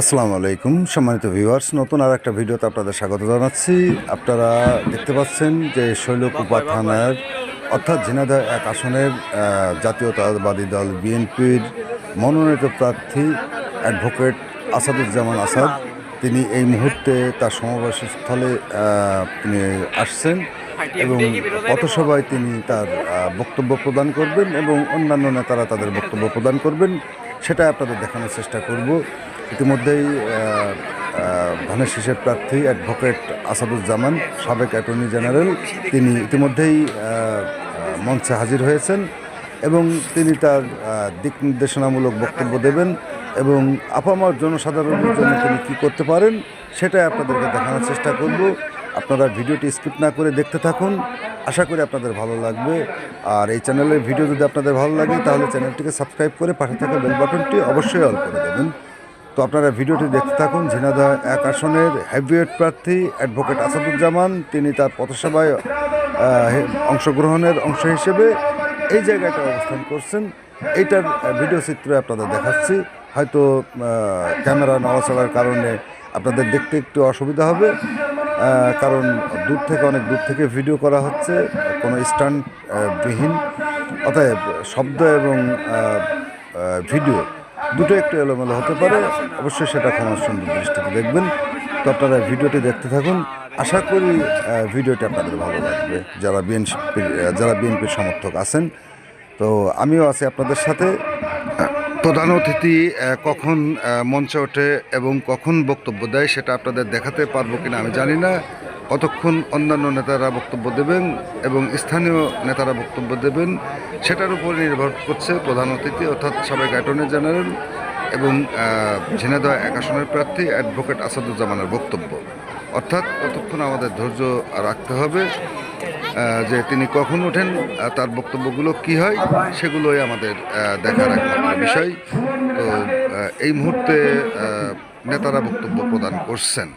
আসসালামু আলাইকুম, সম্মানিত ভিউয়ার্স, নতুন আর একটা ভিডিওতে আপনাদের স্বাগত জানাচ্ছি। আপনারা দেখতে পাচ্ছেন যে শৈলকুপা থানার, অর্থাৎ ঝিনাইদহ এক আসনের জাতীয়তাবাদী দল বিএনপির মনোনীত প্রার্থী অ্যাডভোকেট আসাদুজ্জামান আসাদ। তিনি এই মুহূর্তে তার সমাবেশস্থলে তিনি আসছেন এবং পথসভায় তিনি তার বক্তব্য প্রদান করবেন এবং অন্যান্য নেতারা তাদের বক্তব্য প্রদান করবেন। সেটা আপনাদের দেখানোর চেষ্টা করব। ইতিমধ্যেই ধানের শীষের প্রার্থী অ্যাডভোকেট আসাদুজ্জামান, সাবেক অ্যাটর্নি জেনারেল। তিনি ইতিমধ্যেই মঞ্চে হাজির হয়েছেন এবং তিনি তার দিক নির্দেশনামূলক বক্তব্য দেবেন এবং আপামার জনসাধারণের জন্য তিনি কী করতে পারেন সেটাই আপনাদেরকে দেখানোর চেষ্টা করব। আপনারা ভিডিওটি স্কিপ না করে দেখতে থাকুন। আশা করি আপনাদের ভালো লাগবে। আর এই চ্যানেলের ভিডিও যদি আপনাদের ভালো লাগে, তাহলে চ্যানেলটিকে সাবস্ক্রাইব করে পাশে থাকা বেল বাটনটি অবশ্যই অল করে দেবেন। তো আপনারা ভিডিওটি দেখতে থাকুন। ঝিনাদা এক আসনের হেভিওয়েট প্রার্থী অ্যাডভোকেট আসাদুজ্জামান। তিনি তার পথসভায় অংশগ্রহণের অংশ হিসেবে এই জায়গাটা অবস্থান করছেন। এইটার ভিডিও চিত্রে আপনাদের দেখাচ্ছি। হয়তো ক্যামেরা নড়াচড়ার কারণে আপনাদের দেখতে একটু অসুবিধা হবে কারণ দূর থেকে, অনেক দূর থেকে ভিডিও করা হচ্ছে, কোনো স্ট্যান্ড বিহীন অতএব শব্দ এবং ভিডিও দুটো একটু এলোমেলো হতে পারে। অবশ্যই সেটা ক্ষমা সুন্দর দৃষ্টিতে দেখবেন। তো আপনারা ভিডিওটি দেখতে থাকুন। আশা করি ভিডিওটি আপনাদের ভালো লাগবে। যারা বিএনপি, যারা বিএনপির সমর্থক আছেন, তো আমিও আছি আপনাদের সাথে। প্রধান অতিথি কখন মঞ্চে ওঠে এবং কখন বক্তব্য দেয় সেটা আপনাদের দেখাতে পারব কিনা আমি জানি না। কতক্ষণ অন্যান্য নেতারা বক্তব্য দেবেন এবং স্থানীয় নেতারা বক্তব্য দেবেন, সেটার উপর নির্ভর করছে প্রধান অতিথি অর্থাৎ সাবেক অ্যাটর্নি জেনারেল এবং ঝিনাইদহ এক আসনের প্রার্থী অ্যাডভোকেট আসাদুজ্জামানের বক্তব্য। অর্থাৎ কতক্ষণ আমাদের ধৈর্য রাখতে হবে যে তিনি কখন ওঠেন তার বক্তব্যগুলো কি হয়, সেগুলোই আমাদের দেখার একমাত্র বিষয়। তো এই মুহূর্তে নেতারা বক্তব্য প্রদান করছেন।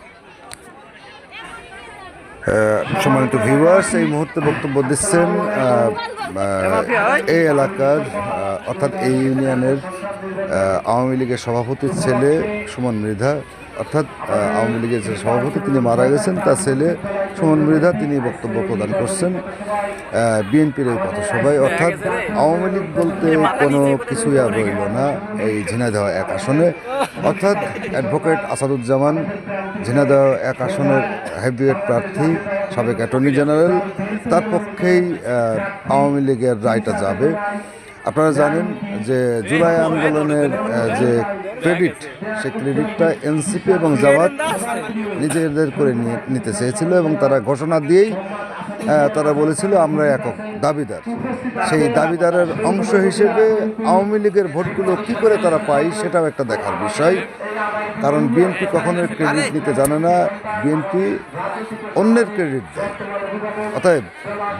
সম্মানিত ভিউয়ার্স এই মুহূর্তে বক্তব্য দিচ্ছেন এই এলাকার অর্থাৎ এই ইউনিয়নের আওয়ামী লীগের সভাপতির ছেলে সুমন মৃধা, অর্থাৎ আওয়ামী লীগের যে সভাপতি, তিনি মারা গেছেন, তার ছেলে সুমন মৃধা, তিনি বক্তব্য প্রদান করছেন। বিএনপির এই পথসভায়, অর্থাৎ আওয়ামী লীগ বলতে কোনো কিছুই আর রইল না এই ঝিনাইদহ এক আসনে। অর্থাৎ অ্যাডভোকেট আসাদুজ্জামান, ঝিনাইদহ এক আসনের হেভিওয়েট প্রার্থী, সাবেক অ্যাটর্নি জেনারেল তার পক্ষেই আওয়ামী লীগের রায়টা যাবে। আপনারা জানেন যে জুলাই আন্দোলনের যে ক্রেডিট সেই ক্রেডিটটা এনসিপি এবং জামাত নিজেদের করে নিতে চেয়েছিল এবং তারা ঘোষণা দিয়েই তারা বলেছিল আমরা একক দাবিদার। সেই দাবিদারের অংশ হিসেবে আওয়ামী লীগের ভোটগুলো কি করে তারা পায় সেটাও একটা দেখার বিষয়। কারণ বিএনপি কখনোই ক্রেডিট নিতে জানে না, বিএনপি অন্যের ক্রেডিট দেয়। অতএব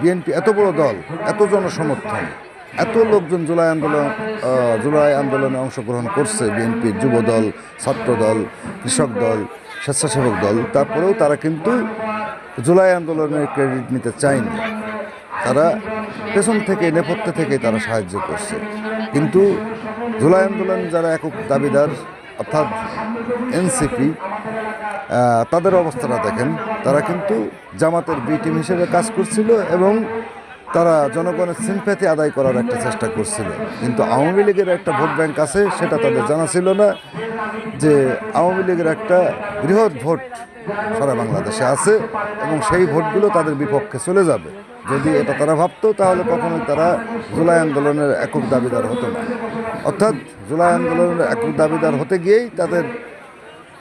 বিএনপি এত বড় দল, এত জনসমর্থন, এত লোকজন জুলাই আন্দোলন জুলাই আন্দোলনে অংশগ্রহণ করছে বিএনপির যুব দল ছাত্র দল কৃষক দল, স্বেচ্ছাসেবক দল। তারপরেও তারা কিন্তু জুলাই আন্দোলনের ক্রেডিট নিতে চায়নি। তারা পেছন থেকে, নেপথ্যে থেকে তারা সাহায্য করছে। কিন্তু জুলাই আন্দোলন যারা একক দাবিদার, অর্থাৎ এনসিপি তাদের অবস্থাটা দেখেন, তারা কিন্তু জামাতের বি টিম হিসেবে কাজ করছিল এবং তারা জনগণের সিম্প্যাথি আদায় করার একটা চেষ্টা করছিল। কিন্তু আওয়ামী লীগের একটা ভোট ব্যাংক আছে, সেটা তাদের জানা ছিল না যে আওয়ামী লীগের একটা বৃহৎ ভোট সারা বাংলাদেশে আছে এবং সেই ভোটগুলো তাদের বিপক্ষে চলে যাবে। যদি এটা তারা ভাবতো, তাহলে কখনোই তারা জুলাই আন্দোলনের একক দাবিদার হতো না। অর্থাৎ জুলাই আন্দোলনের একক দাবিদার হতে গিয়েই তাদের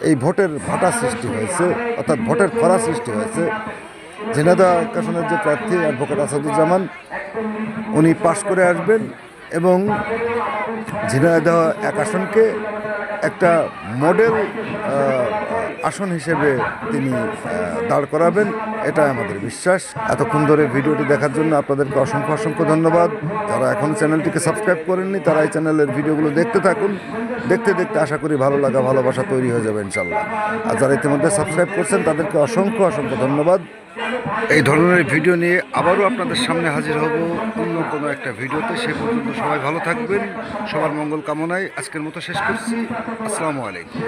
এই ভোটের ভাটা সৃষ্টি হয়েছে, অর্থাৎ ভোটের খরা সৃষ্টি হয়েছে। ঝিনাদা কাশনের যে প্রার্থী অ্যাডভোকেট আসাদুজ্জামান, উনি পাশ করে আসবেন এবং ঝিনাইদহ এক আসনকে একটা মডেল আসন হিসেবে তিনি দাঁড় করাবেন এটা আমাদের বিশ্বাস। এতক্ষণ ধরে ভিডিওটি দেখার জন্য আপনাদেরকে অসংখ্য অসংখ্য ধন্যবাদ। যারা এখন চ্যানেলটিকে সাবস্ক্রাইব করেননি, তারা এই চ্যানেলের ভিডিওগুলো দেখতে থাকুন। দেখতে দেখতে আশা করি ভালো লাগা, ভালোবাসা তৈরি হয়ে যাবে, ইনশাল্লাহ। আর যারা ইতিমধ্যে সাবস্ক্রাইব করছেন, তাদেরকে অসংখ্য অসংখ্য ধন্যবাদ। এই ধরনের ভিডিও নিয়ে আবারও আপনাদের সামনে হাজির হব অন্য কোনো একটা ভিডিওতে। সে পর্যন্ত সবাই ভালো থাকবেন। সবার মঙ্গল কামনায় আজকের মতো শেষ করছি। আসসালামু আলাইকুম।